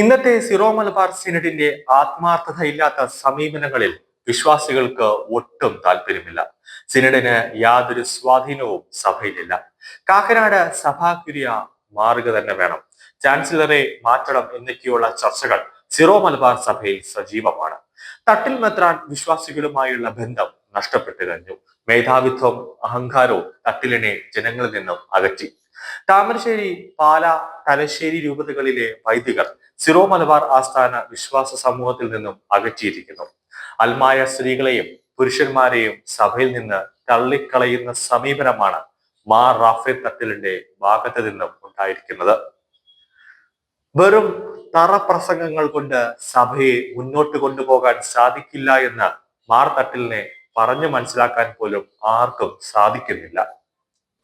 ഇന്നത്തെ സിറോ മലബാർ സിനഡിന്റെ ആത്മാർത്ഥതയില്ലാത്ത സമീപനങ്ങളിൽ വിശ്വാസികൾക്ക് ഒട്ടും താല്പര്യമില്ല. സിനഡിന് യാതൊരു സ്വാധീനവും സഭയിലില്ല. കാക്കനാട് സഭാകുര്യ മാറുക തന്നെ വേണം. ചാൻസലറെ മാറ്റണം എന്നൊക്കെയുള്ള ചർച്ചകൾ സിറോ മലബാർ സഭയിൽ സജീവമാണ്. തട്ടിൽ മെത്രാൻ വിശ്വാസികളുമായുള്ള ബന്ധം നഷ്ടപ്പെട്ടു കഴിഞ്ഞു. മേധാവിത്വം അഹങ്കാരവും തട്ടിലിനെ ജനങ്ങളിൽ നിന്നും അകറ്റി. താമരശ്ശേരി പാല തലശ്ശേരി രൂപതകളിലെ വൈദികർ സിറോ മലബാർ ആസ്ഥാന വിശ്വാസ സമൂഹത്തിൽ നിന്നും അകറ്റിയിരിക്കുന്നു. അൽമായ സ്ത്രീകളെയും പുരുഷന്മാരെയും സഭയിൽ നിന്ന് തള്ളിക്കളയുന്ന സമീപനമാണ് മാർ റാഫേ തട്ടിലിന്റെ ഭാഗത്ത് നിന്നും ഉണ്ടായിരിക്കുന്നത്. വെറും തറ പ്രസംഗങ്ങൾ കൊണ്ട് സഭയെ മുന്നോട്ട് കൊണ്ടുപോകാൻ സാധിക്കില്ല എന്ന് മാർ തട്ടിലിനെ പറഞ്ഞു മനസ്സിലാക്കാൻ പോലും ആർക്കും സാധിക്കുന്നില്ല.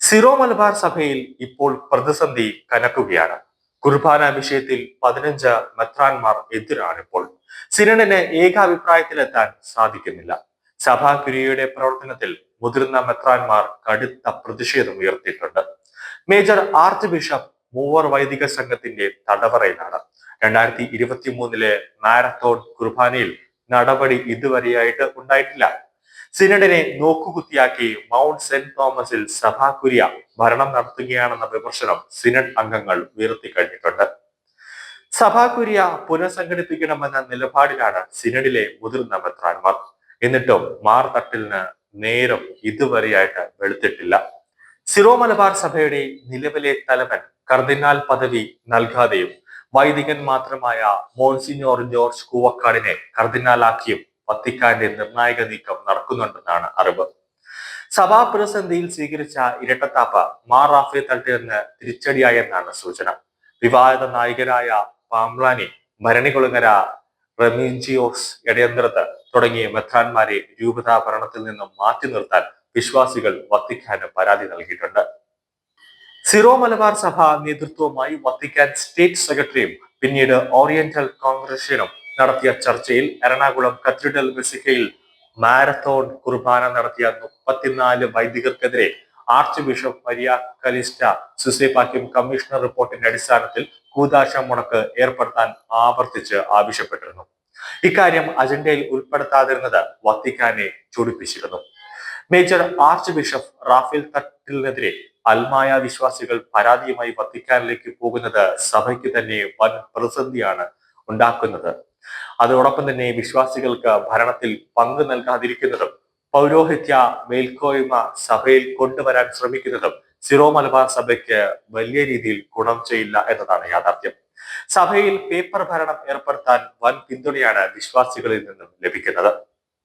സിറോ മലബാർ സഭയിൽ ഇപ്പോൾ പ്രതിസന്ധി കനക്കുകയാണ്. കുർബാന വിഷയത്തിൽ പതിനഞ്ച് മെത്രാൻമാർ എതിരാണിപ്പോൾ. സിനഡിന് ഏകാഭിപ്രായത്തിലെത്താൻ സാധിക്കുന്നില്ല. സഭാ കുരിയയുടെ പ്രവർത്തനത്തിൽ മുതിർന്ന മെത്രാൻമാർ കടുത്ത പ്രതിഷേധം ഉയർത്തിയിട്ടുണ്ട്. മേജർ ആർച്ച് ബിഷപ്പ് മൂവർ വൈദിക സംഘത്തിന്റെ തടവറയിലാണ്. രണ്ടായിരത്തി ഇരുപത്തി മൂന്നിലെ മാരത്തോൺ കുർബാനയിൽ നടപടി ഇതുവരെയായിട്ട് ഉണ്ടായിട്ടില്ല. സിനഡിനെ നോക്കുകുത്തിയാക്കി മൗണ്ട് സെന്റ് തോമസിൽ സഭാ കുര്യ ഭരണം നടത്തുകയാണെന്ന വിമർശനം സിനഡ് അംഗങ്ങൾ ഉയർത്തി കഴിഞ്ഞിട്ടുണ്ട് സഭാ കുര്യ പുനഃസംഘടിപ്പിക്കണമെന്ന നിലപാടിലാണ് സിനഡിലെ മുതിർന്ന മെത്രാൻമാർ എന്നിട്ടും മാർ തട്ടിലിന് നേരം ഇതുവരെയായിട്ട് വെളുത്തിട്ടില്ല. സിറോ മലബാർ സഭയുടെ നിലവിലെ തലവൻ കർദിനാൽ പദവി നൽകാതെയും വൈദികൻ മാത്രമായ മോൺസിഞ്ഞോർ ജോർജ് കൂവക്കാടിനെ കർദിനാലാക്കിയും വത്തിക്കാന്റെ നിർണായക നീക്കം നടക്കുന്നുണ്ടെന്നാണ് അറിവ്. സഭാ പ്രതിസന്ധിയിൽ സ്വീകരിച്ച ഇരട്ടത്താപ്പ് മാർ റാഫെ തട്ടിയെന്ന് തിരിച്ചടിയായെന്നാണ് സൂചന. വിവാദ നായികരായ പാംലാനി ഭരണികുളങ്ങര റെമീജിയോസ് ഇടയന്ത്രത്ത് തുടങ്ങിയ മെത്രാന്മാരെ രൂപതാ ഭരണത്തിൽ നിന്നും മാറ്റി നിർത്താൻ വിശ്വാസികൾ വത്തിക്കാന് പരാതി നൽകിയിട്ടുണ്ട്. സിറോ മലബാർ സഭ നേതൃത്വവുമായി വത്തിക്കാൻ സ്റ്റേറ്റ് സെക്രട്ടറിയും പിന്നീട് ഓറിയന്റൽ കോൺഗ്രസിനും നടത്തിയ ചർച്ചയിൽ എറണാകുളം കത്തീഡ്രൽ മെസ്സിക്കയിൽ മാരത്തോൺ കുർബാന നടത്തിയ മുപ്പത്തിനാല് വൈദികർക്കെതിരെ archbishop Maria കലിസ്റ്റ Soosapakiam commissioner റിപ്പോർട്ടിന്റെ അടിസ്ഥാനത്തിൽ കൂതാശ മുടക്ക് ഏർപ്പെടുത്താൻ ആവർത്തിച്ച് ആവശ്യപ്പെട്ടിരുന്നു. ഇക്കാര്യം അജണ്ടയിൽ ഉൾപ്പെടുത്താതിരുന്നത് വത്തിക്കാനെ ചൊടിപ്പിച്ചിരുന്നു. മേജർ ആർച്ച് ബിഷപ്പ് റാഫേൽ തട്ടിലിനെതിരെ അൽമായ വിശ്വാസികൾ പരാതിയുമായി വത്തിക്കാനിലേക്ക് പോകുന്നത് സഭയ്ക്ക് തന്നെ വൻ പ്രതിസന്ധിയാണ് ഉണ്ടാക്കുന്നത്. അതോടൊപ്പം തന്നെ വിശ്വാസികൾക്ക് ഭരണത്തിൽ പങ്കു നൽകാതിരിക്കുന്നതും പൗരോഹിത്യ മേൽക്കോയ്മ സഭയിൽ കൊണ്ടുവരാൻ ശ്രമിക്കുന്നതും സിറോ മലബാർ സഭയ്ക്ക് വലിയ രീതിയിൽ ഗുണം ചെയ്യില്ല എന്നതാണ് യാഥാർത്ഥ്യം. സഭയിൽ പേപ്പർ ഭരണം ഏർപ്പെടുത്താൻ വൻ പിന്തുണയാണ് വിശ്വാസികളിൽ നിന്നും ലഭിക്കുന്നത്.